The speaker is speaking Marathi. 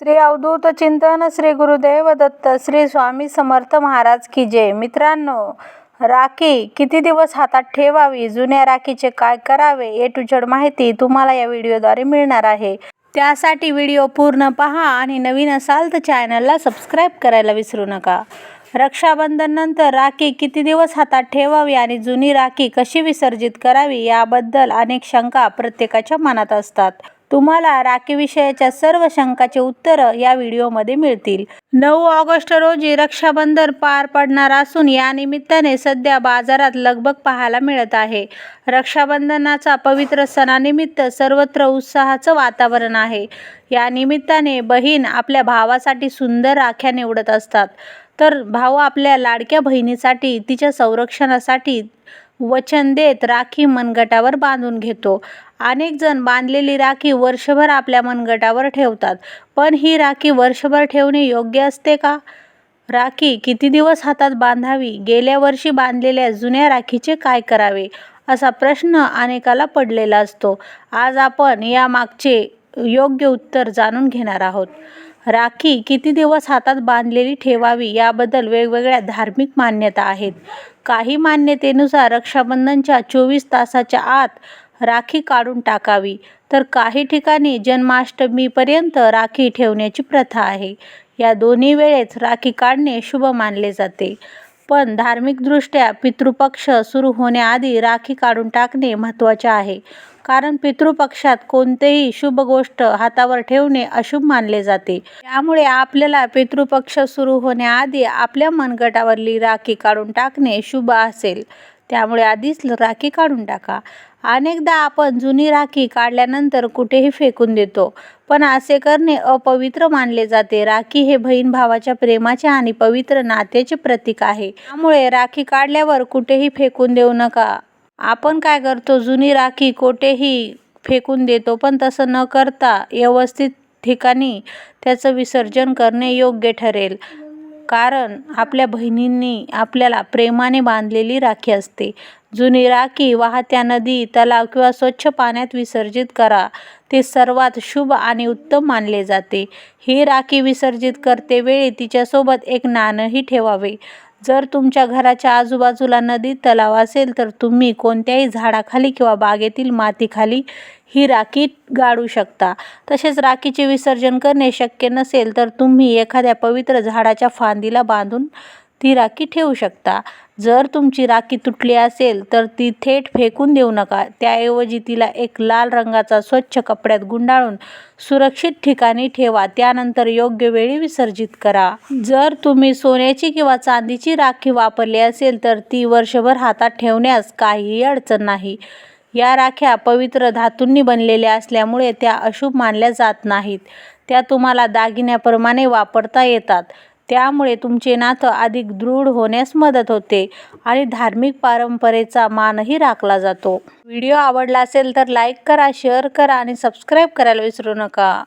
श्री अवधूत चिंतन श्री गुरुदेव दत्त श्री स्वामी समर्थ महाराज की जय. मित्रांनो राखी किती दिवस हातात ठेवावी? जुन्या राखीचे काय करावे? ए टू झेड माहिती तुम्हाला या व्हिडिओद्वारे मिळणार आहे. त्यासाठी व्हिडिओ पूर्ण पहा आणि नवीन असाल तर चॅनलला सबस्क्राईब करायला विसरू नका. रक्षाबंधननंतर राखी किती दिवस हातात ठेवावी आणि जुनी राखी कशी विसर्जित करावी याबद्दल अनेक शंका प्रत्येकाच्या मनात असतात. तुम्हाला राखीविषयाच्या सर्व शंकाचे उत्तरं या व्हिडिओमध्ये मिळतील. नऊ ऑगस्ट रोजी रक्षाबंधन पार पडणार असून या निमित्ताने सध्या बाजारात लगबग पाहायला मिळत आहे. रक्षाबंधनाचा पवित्र सणानिमित्त सर्वत्र उत्साहाचं वातावरण आहे. या निमित्ताने बहीण आपल्या भावासाठी सुंदर राख्या निवडत असतात. तर भाऊ आपल्या लाडक्या बहिणीसाठी तिच्या संरक्षणासाठी वचन देत राखी मनगटावर बांधून घेतो. अनेक जण बांधलेली राखी वर्षभर आपल्या मनगटावर ठेवतात. पण ही राखी वर्षभर ठेवणे योग्य असते का? राखी किती दिवस हातात बांधावी? गेल्या वर्षी बांधलेल्या जुन्या राखीचे काय करावे? असा प्रश्न अनेकाला पडलेला असतो. आज आपण या मागचे योग्य उत्तर जाणून घेणार आहोत. राखी किती दिवस हातात बांधलेली ठेवावी याबद्दल वेगवेगळ्या धार्मिक मान्यता आहेत. काही मान्यतेनुसार रक्षाबंधनच्या चोवीस तासाच्या आत राखी काढून टाकावी. तर काही ठिकाणी जन्माष्टमीपर्यंत राखी ठेवण्याची प्रथा आहे. या दोन्ही वेळेस राखी काढणे शुभ मानले जाते. पण धार्मिकदृष्ट्या पितृपक्ष सुरू होण्याआधी राखी काढून टाकणे महत्त्वाचे आहे. कारण पितृपक्षात कोणतेही शुभ गोष्ट हातावर ठेवणे अशुभ मानले जाते. त्यामुळे आपल्याला पितृपक्ष सुरू होण्याआधी आपल्या मनगटावरली राखी काढून टाकणे शुभ असेल. त्यामुळे आधीच राखी काढून टाका. अनेकदा आपण जुनी राखी काढल्यानंतर कुठेही फेकून देतो पण असे करणे अपवित्र मानले जाते. राखी हे बहीण भावाच्या प्रेमाचे आणि पवित्र नात्याचे प्रतीक आहे. त्यामुळे राखी काढल्यावर कुठेही फेकून देऊ नका. आपण काय करतो? जुनी राखी कोठेही फेकून देतो पण तसं न करता व्यवस्थित ठिकाणी त्याचं विसर्जन करणे योग्य ठरेल. कारण आपल्या बहिणींनी आपल्याला प्रेमाने बांधलेली राखी असते. जुनी राखी वाहत्या नदी तलाव किंवा स्वच्छ पाण्यात विसर्जित करा. ते सर्वात शुभ आणि उत्तम मानले जाते. ही राखी विसर्जित करतेवेळी तिच्यासोबत एक नाणंही ठेवावे. जर तुमच्या घराच्या आजूबाजूला नदी तलाव असेल तर तुम्ही कोणत्याही झाडाखाली किंवा बागेतील मातीखाली ही राखी गाडू शकता. तसेच राखीचे विसर्जन करणे शक्य नसेल तर तुम्ही एखाद्या पवित्र झाडाच्या फांदीला बांधून ती राखी ठेवू शकता. जर तुमची राखी तुटली असेल तर ती थेट फेकून देऊ नका. त्याऐवजी तिला एक लाल रंगाचा स्वच्छ कपड्यात गुंडाळून सुरक्षित ठिकाणी ठेवा. त्यानंतर योग्य वेळी विसर्जित करा. जर तुम्ही सोन्याची किंवा चांदीची राखी वापरली असेल तर ती वर्षभर हातात ठेवण्यास काहीही अडचण नाही. या राख्या पवित्र धातूंनी बनलेल्या असल्यामुळे त्या अशुभ मानल्या जात नाहीत. त्या तुम्हाला दागिन्याप्रमाणे वापरता येतात. त्यामुळे तुमचे नातं अधिक दृढ होण्यास मदत होते आणि धार्मिक परंपरेचा मानही राखला जातो. व्हिडिओ आवडला असेल तर लाईक करा शेअर करा आणि सबस्क्राईब करायला विसरू नका.